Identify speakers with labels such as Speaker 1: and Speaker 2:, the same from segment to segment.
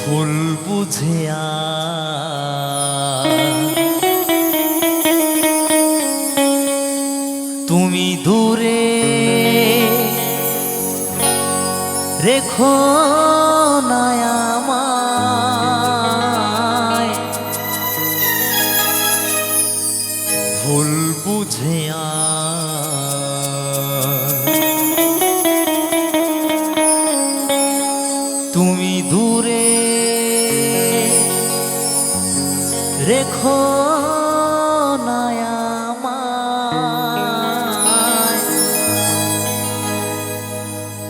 Speaker 1: ভুল বুঝিয়া। তুমি দূরে রেখো নায়া। রেখো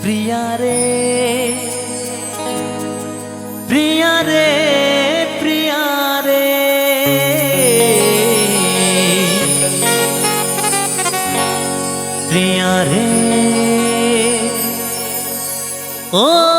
Speaker 1: প্রিয়া রে প্রিয়া রে প্রিয়া রে। প্রিয়া রে ও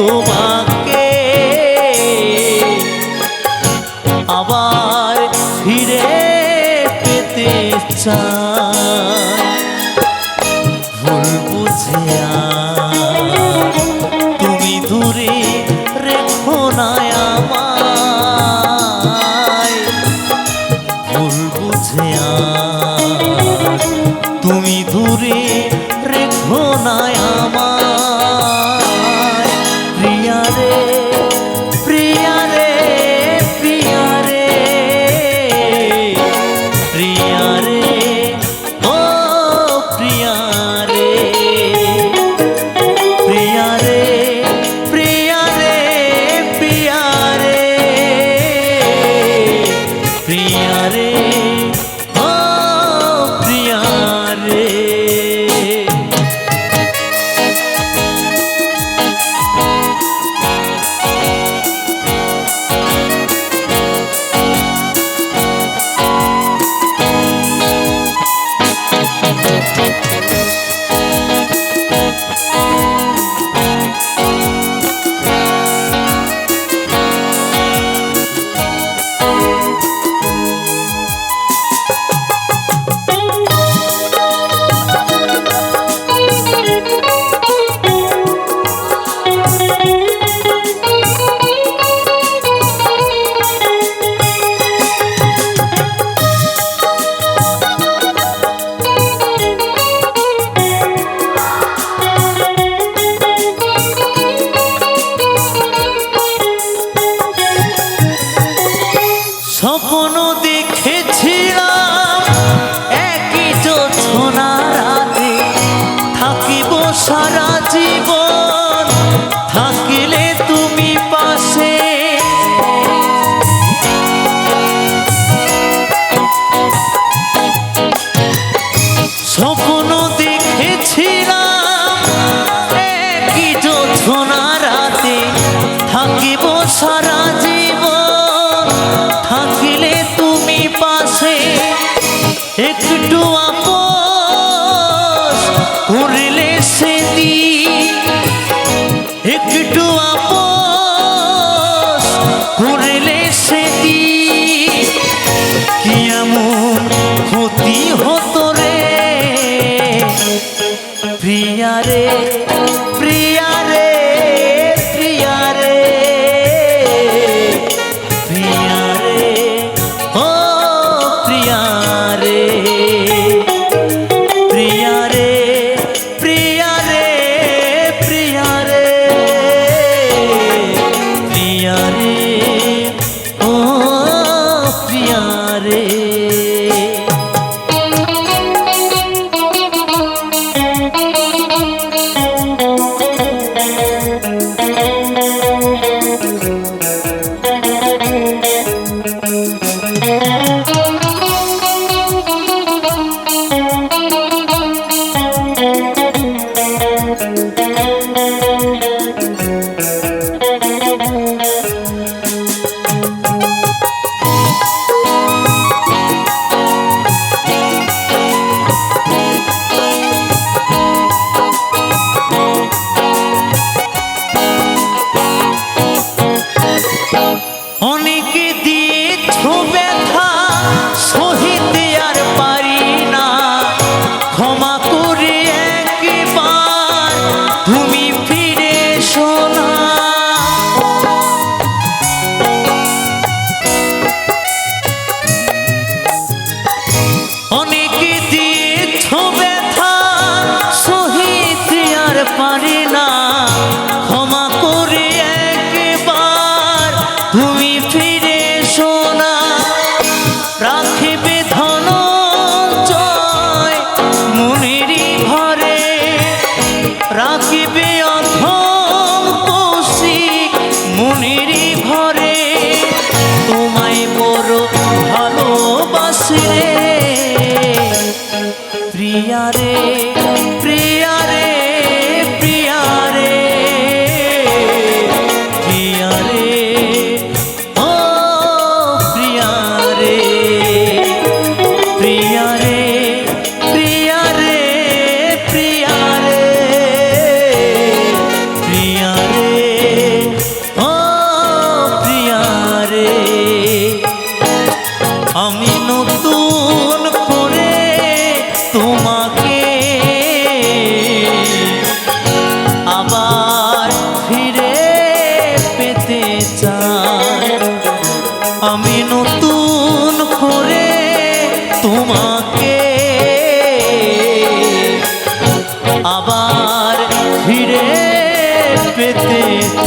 Speaker 1: তোমার So Sorrindo. প্রিয়ারে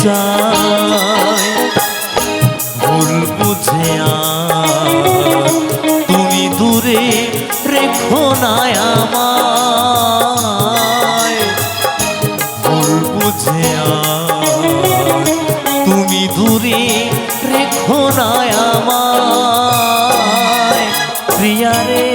Speaker 1: চায় ভুল বুঝে তুমি দূরে রেখো না আমায়। ভুল বুঝে তুমি দূরে রেখো না প্রিয়ারে